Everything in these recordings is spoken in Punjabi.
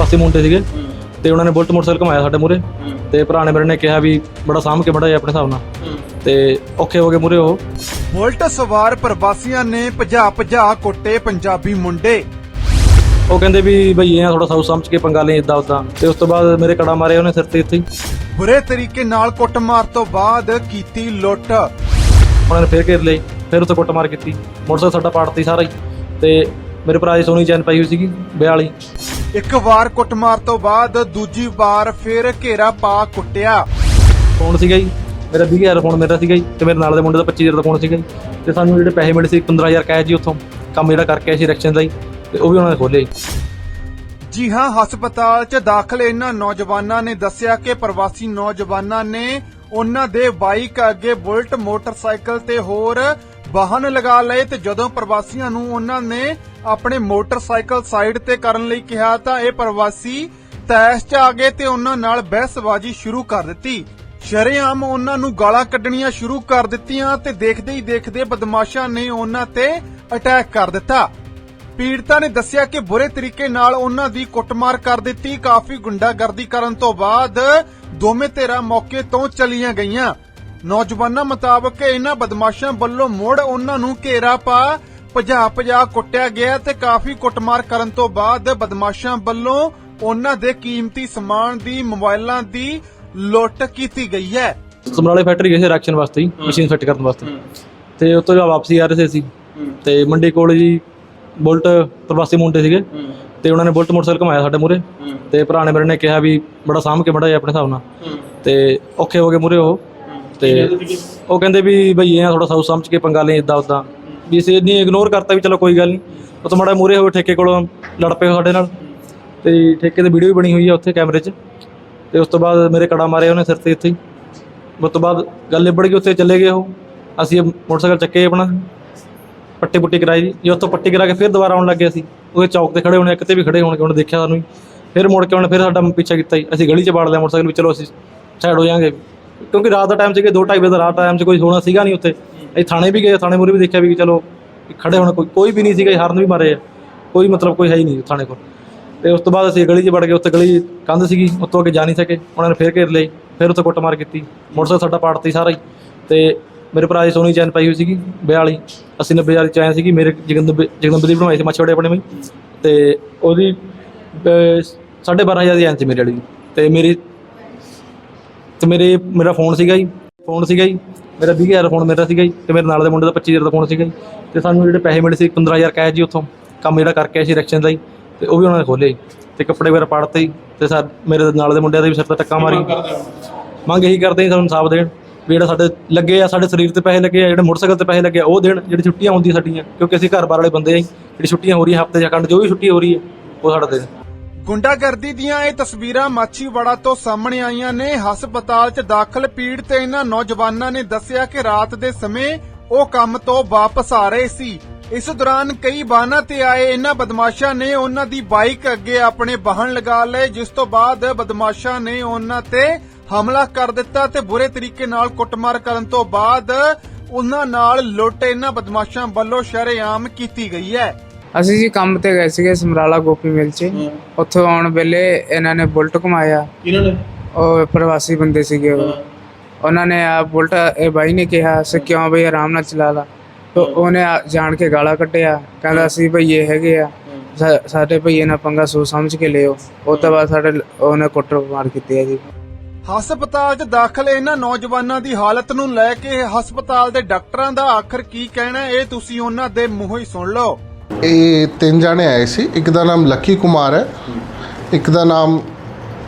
ਪ੍ਰਵਾਸੀ ਮੁੰਡੇ ਸੀਗੇ ਤੇ ਉਹਨਾਂ ਨੇ ਬੁਲਟ ਮੋਟਰਸਾਈਕਲ ਘਮਾਇਆ ਸਾਡੇ ਮੂਰੇ ਤੇ ਭਰਾ ਨੇ ਮੇਰੇ ਨੇ ਕਿਹਾ ਵੀ ਬੜਾ ਸਾਂਭ ਕੇ ਬੜਾ ਆਪਣੇ ਹਿਸਾਬ ਨਾਲ। ਤੇ ਔਖੇ ਹੋ ਗਏ ਮੂਰੇ ਉਹ। ਬੁਲਟ ਸਵਾਰ ਪ੍ਰਵਾਸੀਆਂ ਨੇ ਭਜਾ ਭਜਾ ਕੁੱਟੇ ਪੰਜਾਬੀ ਮੁੰਡੇ। ਉਹ ਕਹਿੰਦੇ ਵੀ ਬਈ ਇਹ ਥੋੜਾ ਸਾਊ ਸਮਝ ਕੇ ਪੰਗਾ ਲਈ ਇਦਾਂ ਉਦਾਂ। ਤੇ ਉਸ ਤੋਂ ਬਾਅਦ ਮੇਰੇ ਕੜਾ ਮਾਰੇ ਉਹਨੇ ਸਿਰ ਤੇ ਇੱਥੇ ਬੁਰੇ ਤਰੀਕੇ ਨਾਲ ਕੁੱਟਮਾਰ ਤੋਂ ਬਾਅਦ ਕੀਤੀ ਲੁੱਟ। ਉਹਨਾਂ ਨੇ ਫੇਰ ਘੇਰ ਲਈ ਫਿਰ ਉੱਥੇ ਕੁੱਟਮਾਰ ਕੀਤੀ। ਮੋਟਰਸਾਈਕਲ ਸਾਡਾ ਪਾੜਤੀ ਸਾਰਾ ਹੀ। ਤੇ ਮੇਰੇ ਭਰਾ ਦੀ ਸੋਨੀ ਚੈਨ ਪਾਈ ਹੋਈ ਸੀਗੀ ਵਿਆਹ ਵਾਲੀ ਇੱਕ ਵਾਰ ਕੁੱਟਮਾਰ ਤੋਂ ਬਾਅਦ ਦੂਜੀ ਵਾਰ ਫਿਰ ਘੇਰਾ ਪਾ ਕੁੱਟਿਆ। ਫੋਨ ਸੀਗਾ ਜੀ? ਮੇਰਾ 20000 ਫੋਨ ਮੇਰਾ ਸੀਗਾ ਜੀ ਤੇ ਮੇਰੇ ਨਾਲ ਦੇ ਮੁੰਡੇ ਦਾ 25000 ਦਾ ਫੋਨ ਸੀਗਾ ਜੀ। ਤੇ ਸਾਨੂੰ ਜਿਹੜੇ ਪੈਸੇ ਮਿਲੇ ਸੀ 15000 ਕੈਸ਼ ਜੀ ਉੱਥੋਂ। ਕੰਮ ਜਿਹੜਾ ਕਰਕੇ ਆਏ ਸੀ ਇਲੈਕਸ਼ਨ ਦਾ ਜੀ ਤੇ ਉਹ ਵੀ ਉਹਨਾਂ ਨੇ ਖੋਲੇ ਜੀ ਹਾਂ ਹਸਪਤਾਲ 'ਚ ਦਾਖਲ ਇਹਨਾਂ ਨੌਜਵਾਨਾਂ ਨੇ ਦੱਸਿਆ ਕਿ ਪ੍ਰਵਾਸੀ ਨੌਜਵਾਨਾਂ ਨੇ ਉਹਨਾਂ ਦੇ ਬਾਈਕ ਅੱਗੇ ਬੁਲਟ ਮੋਟਰਸਾਈਕਲ ਤੇ ਹੋਰ ਵਾਹਨ ਲਗਾ ਲਏ ਤੇ ਜਦੋਂ ਪ੍ਰਵਾਸੀਆਂ ਨੂੰ ਉਹਨਾਂ ਨੇ ਆਪਣੇ ਮੋਟਰਸਾਈਕਲ ਸਾਈਡ ਤੇ ਕਰਨ ਲਈ ਕਿਹਾ ਤਾਂ ਇਹ ਪ੍ਰਵਾਸੀ ਤੈਸ਼ 'ਚ ਆ ਗਏ ਤੇ ਉਹਨਾਂ ਨਾਲ ਬਹਿਸਬਾਜ਼ੀ ਸ਼ੁਰੂ ਕਰ ਦਿੱਤੀ। ਸ਼ਰੇਆਮ ਉਹਨਾਂ ਨੂੰ ਗਾਲਾਂ ਕੱਢਣੀਆਂ ਸ਼ੁਰੂ ਕਰ ਦਿੱਤੀਆਂ ਤੇ ਦੇਖਦੇ ਹੀ ਦੇਖਦੇ ਬਦਮਾਸ਼ਾਂ ਨੇ ਉਹਨਾਂ ਤੇ ਅਟੈਕ ਕਰ ਦਿੱਤਾ। ਪੀੜਤਾ ਨੇ ਦੱਸਿਆ ਕਿ ਬੁਰੇ ਤਰੀਕੇ ਨਾਲ ਉਹਨਾਂ ਦੀ ਕੁੱਟਮਾਰ ਕਰ ਦਿੱਤੀ। ਕਾਫੀ ਗੁੰਡਾਗਰਦੀ ਕਰਨ ਤੋਂ ਬਾਅਦ ਦੋਵੇਂ ਧਿਰਾਂ ਮੌਕੇ ਤੋਂ ਚਲੀਆਂ ਗਈਆਂ। ਨੌਜਵਾਨਾਂ ਮੁਤਾਬਕ ਇਹਨਾਂ ਬਦਮਾਸ਼ਾਂ ਵੱਲੋਂ ਮੁੜ ਉਹਨਾਂ ਨੂੰ ਘੇਰਾ ਪਾ ਭਜਾ ਭਜਾ ਕੁੱਟਿਆ ਗਿਆ ਤੇ ਕਾਫੀ ਕੁੱਟਮਾਰ ਕਰਨ ਤੋਂ ਬਾਅਦ ਬਦਮਾਸ਼ਾਂ ਵੱਲੋਂ ਉਹਨਾਂ ਦੇ ਕੀਮਤੀ ਸਮਾਨ ਦੀ ਮੋਬਾਈਲਾਂ ਦੀ ਲੁੱਟ ਕੀਤੀ ਗਈ ਹੈ। ਸਮਰਾਲੇ ਫੈਕਟਰੀ ਗਏ ਸੀ ਰੈਕਸ਼ਨ ਵਾਸਤੇ ਜੀ ਮਸ਼ੀਨ ਫਿੱਟ ਕਰਨ ਵਾਸਤੇ। ਤੇ ਉਸ ਤੋਂ ਬਾਅਦ ਵਾਪਸੀ ਆ ਰਹੇ ਸੀ ਅਸੀਂ। ਤੇ ਮੰਡੀ ਕੋਲ ਜੀ ਬੁਲਟ ਪ੍ਰਵਾਸੀ ਮੁੰਡੇ ਸੀਗੇ। ਤੇ ਉਹਨਾਂ ਨੇ ਬੁਲਟ ਮੋਟਰਸਾਈਕਲ ਘਮਾਇਆ ਸਾਡੇ ਮੂਰੇ ਤੇ ਭਰਾ ਨੇ ਮੇਰੇ ਨੇ ਕਿਹਾ ਵੀ ਬੜਾ ਸਾਂਭ ਕੇ ਬੜਾ ਆਪਣੇ ਹਿਸਾਬ ਨਾਲ। ਤੇ ਔਖੇ ਹੋ ਗਏ ਮੂਰੇ ਉਹ। ਤੇ ਉਹ ਕਹਿੰਦੇ ਵੀ ਬਈ ਇਹ ਥੋੜਾ ਸਾਊ ਸਮਝ ਕੇ ਪੰਗਾ ਲਈ ਇਦਾਂ ਉਦਾਂ ਵੀ ਅਸੀਂ ਇੰਨੀ ਇਗਨੋਰ ਕਰਤਾ ਵੀ ਚਲੋ ਕੋਈ ਗੱਲ ਨਹੀਂ। ਉਹ ਤੋਂ ਮਾੜਾ ਮੂਰੇ ਹੋਏ ਠੇਕੇ ਕੋਲੋਂ ਲੜ ਪਏ ਸਾਡੇ ਨਾਲ। ਤੇ ਠੇਕੇ ਦੀ ਵੀਡੀਓ ਵੀ ਬਣੀ ਹੋਈ ਆ ਉੱਥੇ ਕੈਮਰੇ 'ਚ। ਤੇ ਉਸ ਤੋਂ ਬਾਅਦ ਮੇਰੇ ਕੜਾ ਮਾਰੇ ਉਹਨੇ ਸਿਰ ਤੇ ਇੱਥੇ ਹੀ। ਉਸ ਤੋਂ ਬਾਅਦ ਗੱਲ ਨਿਬੜ ਗਈ, ਉੱਥੇ ਚਲੇ ਗਏ ਉਹ। ਅਸੀਂ ਮੋਟਰਸਾਈਕਲ ਚੱਕੇ ਆਪਣਾ। ਪੱਟੀ ਪੁੱਟੀ ਕਰਾਈ। ਜੀ ਜੇ ਉੱਥੋਂ ਪੱਟੀ ਕਰਾ ਕੇ ਫਿਰ ਦੁਬਾਰਾ ਆਉਣ ਲੱਗੇ ਅਸੀਂ। ਉਹਦੇ ਚੌਕ ਤੇ ਖੜੇ ਹੋਣੇ ਕਿਤੇ ਵੀ ਖੜੇ ਹੋਣਗੇ, ਉਹਨੇ ਦੇਖਿਆ ਸਾਨੂੰ ਜੀ। ਫਿਰ ਮੁੜ ਕੇ ਉਹਨੇ ਫਿਰ ਸਾਡਾ ਪਿੱਛਾ ਕੀਤਾ ਜੀ ਅਸੀਂ ਗਲੀ 'ਚ ਬਾੜ ਲਿਆ ਮੋਟਰਸਾਈਕਲ ਵੀ, ਚਲੋ ਅਸੀਂ ਸਾਈਡ ਹੋ ਜਾਾਂਗੇ। ਕਿਉਂਕਿ ਰਾਤ ਦਾ ਟਾਈਮ ਸੀਗੇ 2:30 ਵਜੇ ਦਾ ਰਾਤ ਟਾਈਮ 'ਚ ਕੋਈ ਹੋਣਾ ਸੀਗਾ ਨਹੀਂ ਉੱਥੇ। ਅਸੀਂ ਥਾਣੇ ਵੀ ਗਏ ਥਾਣੇ ਮੂਰੇ ਵੀ ਦੇਖਿਆ ਵੀ ਚਲੋ ਖੜੇ ਹੋਣ ਕੋਈ ਕੋਈ ਵੀ ਨਹੀਂ ਸੀਗਾ ਜੀ, ਹਾਰਨ ਵੀ ਮਾਰੇ ਆ। ਕੋਈ ਮਤਲਬ ਕੋਈ ਹੈ ਹੀ ਨਹੀਂ ਥਾਣੇ ਕੋਲ। ਤੇ ਉਸ ਤੋਂ ਬਾਅਦ ਅਸੀਂ ਗਲੀ 'ਚ ਵੜ ਗਏ ਉੱਥੇ ਗਲੀ ਕੰਧ ਸੀਗੀ ਉੱਤੋਂ ਅੱਗੇ ਜਾ ਨਹੀਂ ਸਕੇ। ਉਹਨਾਂ ਨੇ ਫੇਰ ਘੇਰ ਲਈ ਫਿਰ ਉੱਥੇ ਕੁੱਟਮਾਰ ਕੀਤੀ। ਮੋਟਰਸਾਈਕਲ ਸਾਡਾ ਪਾੜਤੀ ਸਾਰਾ ਹੀ। ਤੇ ਮੇਰੇ ਭਰਾ ਦੀ ਸੋਨੀ ਚੈਨ ਪਾਈ ਹੋਈ ਸੀਗੀ ਵਿਆਹ ਵਾਲੀ 80 90 ਵਾਲੀ ਚੈਨ ਸੀਗੀ। ਮੇਰੇ ਜਗਦੰਬ ਜਗਦੰਬ ਦੀ ਬਣਵਾਈ ਸੀ ਮੱਛੜੇ ਆਪਣੇ ਵਿੱਚ ਤੇ ਉਹਦੀ ਅਹ, ਸਾਢੇ 12000 ਦੀ ਐਨ ਸੀ ਮੇਰੇ ਵਾਲੀ ਦੀ। ਤੇ ਮੇਰੀ ਤੇ ਮੇਰੇ ਮੇਰਾ ਫੋਨ ਸੀਗਾ ਜੀ। ਫੋਨ ਸੀਗਾ ਜੀ, ਮੇਰਾ 20000 ਫੋਨ ਮੇਰਾ ਸੀਗਾ ਜੀ ਤੇ ਮੇਰੇ ਨਾਲ ਦੇ ਮੁੰਡੇ ਦਾ 25000 ਦਾ ਫੋਨ ਸੀਗਾ ਜੀ ਤੇ ਸਾਨੂੰ ਜਿਹੜੇ ਪੈਸੇ ਮਿਲੇ ਸੀ 15000 ਕੈਸ਼ ਜੀ ਉੱਥੋਂ, ਕੰਮ ਜਿਹੜਾ ਕਰਕੇ ਆਏ ਸੀ ਇਲੈਕਸ਼ਨ ਦਾ ਹੀ ਤੇ ਉਹ ਵੀ ਉਹਨਾਂ ਨੇ ਖੋਲੇ ਤੇ ਕੱਪੜੇ ਵਗੈਰਾ ਪਾੜਤੇ ਜੀ ਤੇ ਸਰ ਮੇਰੇ ਨਾਲ ਦੇ ਮੁੰਡਿਆਂ ਦੇ ਵੀ ਸਿਰ ਤੇ ਟੱਕਾ ਮਾਰੀ ਮੰਗ ਇਹੀ ਕਰਦੇ ਸਾਨੂੰ ਇਨਸਾਫ ਦੇਣ ਵੀ ਜਿਹੜਾ ਸਾਡੇ ਲੱਗੇ ਆ, ਸਾਡੇ ਸਰੀਰ ਤੇ ਪੈਸੇ ਲੱਗੇ ਆ, ਜਿਹੜੇ ਮੋਟਰਸਾਈਕਲ ਤੇ ਪੈਸੇ ਲੱਗੇ ਆ, ਉਹ ਦੇਣ, ਜਿਹੜੀ ਛੁੱਟੀਆਂ ਹੁੰਦੀਆਂ ਸਾਡੀਆਂ ਕਿਉਂਕਿ ਅਸੀਂ ਘਰ ਬਾਰ ਵਾਲੇ ਬੰਦੇ ਆ ਜਿਹੜੀ ਛੁੱਟੀਆਂ ਹੋ ਰਹੀਆਂ ਹਫ਼ਤੇ ਜਾਂ ਕੰਡ ਜੋ ਵੀ ਛੁੱਟੀ ਹੋ ਰਹੀ ਹੈ, ਉਹ ਸਾਡਾ ਦੇਣ। ਗੁੰਡਾਗਰਦੀ ਦੀਆਂ ਇਹ ਤਸਵੀਰਾਂ ਮਾਛੀਵਾੜਾ ਤੋਂ ਸਾਹਮਣੇ ਆਈਆਂ ਨੇ। ਹਸਪਤਾਲ 'ਚ ਦਾਖਲ ਪੀੜਤ ਇਹਨਾਂ ਨੌਜਵਾਨਾਂ ਨੇ ਦੱਸਿਆ ਕਿ ਰਾਤ ਦੇ ਸਮੇਂ ਉਹ ਕੰਮ ਤੋਂ ਵਾਪਸ ਆ ਰਹੇ ਸੀ। ਇਸ ਦੌਰਾਨ ਕਈ ਵਾਹਨਾਂ ਤੇ ਆਏ ਇਹਨਾਂ ਬਦਮਾਸ਼ਾਂ ਨੇ ਉਹਨਾਂ ਦੀ ਬਾਈਕ ਅੱਗੇ ਆਪਣੇ ਵਾਹਨ ਲਗਾ ਲਏ, ਜਿਸ ਤੋਂ ਬਾਅਦ ਬਦਮਾਸ਼ਾਂ ਨੇ ਉਹਨਾਂ ਤੇ ਹਮਲਾ ਕਰ ਦਿੱਤਾ ਤੇ ਬੁਰੇ ਤਰੀਕੇ ਨਾਲ ਕੁੱਟਮਾਰ ਕਰਨ ਤੋਂ ਬਾਅਦ ਉਹਨਾਂ ਨਾਲ ਲੁੱਟ ਇਹਨਾਂ ਬਦਮਾਸ਼ਾਂ ਵੱਲੋਂ ਸ਼ਰੇਆਮ ਕੀਤੀ ਗਈ ਹੈ। ਅਸੀਂ ਜੀ ਕੰਮ ਤੇ ਗਏ ਸੀਗੇ ਸਮਰਾਲਾ ਗੋਪੀ ਮਿਲ 'ਚ। ਉੱਥੋਂ ਆਉਣ ਵੇਲੇ ਇਹਨਾਂ ਨੇ ਬੁਲਟ ਘੁਮਾਇਆ। ਕਿਹਨਾਂ ਨੇ? ਉਹ ਪ੍ਰਵਾਸੀ ਬੰਦੇ ਸੀਗੇ ਉਹ। ਉਹਨਾਂ ਨੇ ਆ ਬੁਲਟ ਇਹ ਬਾਈ ਨੇ ਕਿਹਾ ਸੇ ਕਿਉਂ ਬਈ ਆਰਾਮ ਨਾਲ ਚਲਾ ਲਾ। ਤੇ ਉਹਨੇ ਆ- ਜਾਣ ਕੇ ਗਾਲਾਂ ਕੱਢਿਆ। ਕਹਿੰਦਾ ਸੀ ਭਈਏ ਹੈਗੇ ਆ। ਸਾ- ਸਾਡੇ ਭਈਏ ਨਾਲ ਪੰਗਾ ਸੋਚ ਸਮਝ ਕੇ ਲਿਓ। ਉਹ ਤੋਂ ਬਾਅਦ ਸਾਡੇ ਲ- ਉਹਨੇ ਕੁੱਟ ਮਾਰ ਕੀਤੀ ਹੈ ਜੀ। ਹਸਪਤਾਲ 'ਚ ਦਾਖਲ ਇਹਨਾਂ ਨੌਜਵਾਨਾਂ ਦੀ ਹਾਲਤ ਨੂੰ ਲੈ ਕੇ ਹਸਪਤਾਲ ਦੇ ਡਾਕਟਰਾਂ ਦਾ ਆਖਰ ਕੀ ਕਹਿਣਾ ਹੈ, ਇਹ ਤੁਸੀਂ ਉਹਨਾਂ ਦੇ ਮੂੰਹੋਂ ਹੀ ਸੁਣ ਲਓ। ਇਹ ਤਿੰਨ ਜਾਣੇ ਆਏ ਸੀ। ਇੱਕ ਦਾ ਨਾਮ ਲੱਕੀ ਕੁਮਾਰ ਹੈ ਇੱਕ ਦਾ ਨਾਮ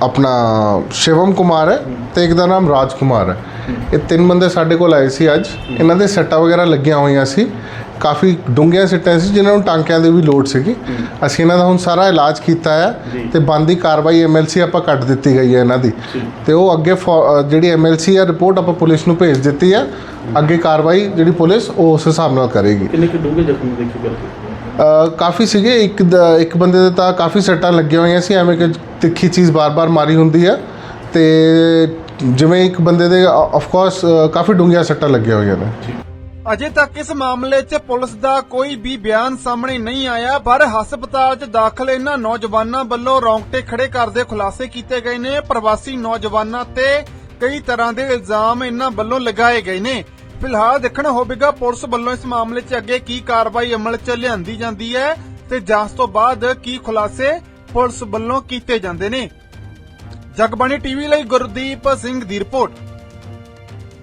ਆਪਣਾ ਸ਼ਿਵਮ ਕੁਮਾਰ ਹੈ ਤੇ ਇੱਕ ਦਾ ਨਾਮ ਰਾਜ ਕੁਮਾਰ ਹੈ। ਇਹ ਤਿੰਨ ਬੰਦੇ ਸਾਡੇ ਕੋਲ ਆਏ ਸੀ ਅੱਜ। ਇਹਨਾਂ ਦੇ ਸੱਟਾਂ ਵਗੈਰਾ ਲੱਗੀਆਂ ਹੋਈਆਂ ਸੀ। ਕਾਫੀ ਡੂੰਘੀਆਂ ਸੱਟਾਂ ਸੀ ਜਿਨ੍ਹਾਂ ਨੂੰ ਟਾਂਕਿਆਂ ਦੀ ਵੀ ਲੋੜ ਸੀਗੀ। ਅਸੀਂ ਇਹਨਾਂ ਦਾ ਹੁਣ ਸਾਰਾ ਇਲਾਜ ਕੀਤਾ ਹੈ ਤੇ ਬੰਦੀ ਕਾਰਵਾਈ ਐਮਐਲਸੀ ਆਪਾਂ ਕੱਟ ਦਿੱਤੀ ਗਈ ਹੈ ਇਹਨਾਂ ਦੀ। ਤੇ ਉਹ ਅੱਗੇ ਜਿਹੜੀ ਐਮਐਲਸੀ ਹੈ ਰਿਪੋਰਟ ਆਪਾਂ ਪੁਲਿਸ ਨੂੰ ਭੇਜ ਦਿੱਤੀ ਹੈ। ਅੱਗੇ ਕਾਰਵਾਈ ਜਿਹੜੀ ਪੁਲਿਸ ਉਹ ਉਸ ਹਿਸਾਬ ਨਾਲ ਕਰੇਗੀ। ਕਿੰਨੇ ਕਿ ਡੂੰਘੇ ਜ਼ਖਮੀ ਦੇਖੇ ਕਰਕੇ ਕਾਫੀ ਸੀਗੇ। ਇੱਕ ਇੱਕ ਬੰਦੇ ਦੇ ਤਾਂ ਕਾਫੀ ਸੱਟਾਂ ਲੱਗੀਆਂ ਹੋਈਆਂ ਸੀ ਐਵੇਂ ਕਿ ਤਿੱਖੀ ਚੀਜ਼ ਬਾਰ-ਬਾਰ ਮਾਰੀ ਹੁੰਦੀ ਹੈ ਤੇ ਜਿਵੇਂ ਇੱਕ ਬੰਦੇ ਦੇ ਆਫ ਕੋਰਸ ਕਾਫੀ ਡੂੰਘੀਆਂ ਸੱਟਾਂ ਲੱਗੀਆਂ ਹੋਈਆਂ ਨੇ। ਅਜੇ ਤੱਕ ਇਸ ਮਾਮਲੇ 'ਚ ਪੁਲਿਸ ਦਾ ਕੋਈ ਵੀ ਬਿਆਨ ਸਾਹਮਣੇ ਨਹੀਂ ਆਇਆ ਪਰ ਹਸਪਤਾਲ 'ਚ ਦਾਖਲ ਇਹਨਾਂ ਨੌਜਵਾਨਾਂ ਵੱਲੋਂ ਰੌਂਗਟੇ ਖੜੇ ਕਰਦੇ ਖੁਲਾਸੇ ਕੀਤੇ ਗਏ ਨੇ। ਪ੍ਰਵਾਸੀ ਨੌਜਵਾਨਾਂ ਤੇ ਕਈ ਤਰ੍ਹਾਂ ਦੇ ਇਲਜ਼ਾਮ ਇਹਨਾਂ ਵੱਲੋਂ ਲਗਾਏ ਗਏ ਨੇ। ਫਿਲਹਾਲ ਦੇਖਣਾ ਹੋਵੇਗਾ ਪੁਲਿਸ ਵੱਲੋਂ ਇਸ ਮਾਮਲੇ 'ਚ ਅੱਗੇ ਕੀ ਕਾਰਵਾਈ ਅਮਲ 'ਚ ਲਿਆਂਦੀ ਜਾਂਦੀ ਹੈ ਤੇ ਜਾਂਚ ਤੋਂ ਬਾਅਦ ਕੀ ਖੁਲਾਸੇ ਪੁਲਿਸ ਵੱਲੋਂ ਕੀਤੇ ਜਾਂਦੇ ਨੇ। ਜਗਬਾਣੀ ਟੀਵੀ ਲਈ ਗੁਰਦੀਪ ਸਿੰਘ ਦੀ ਰਿਪੋਰਟ।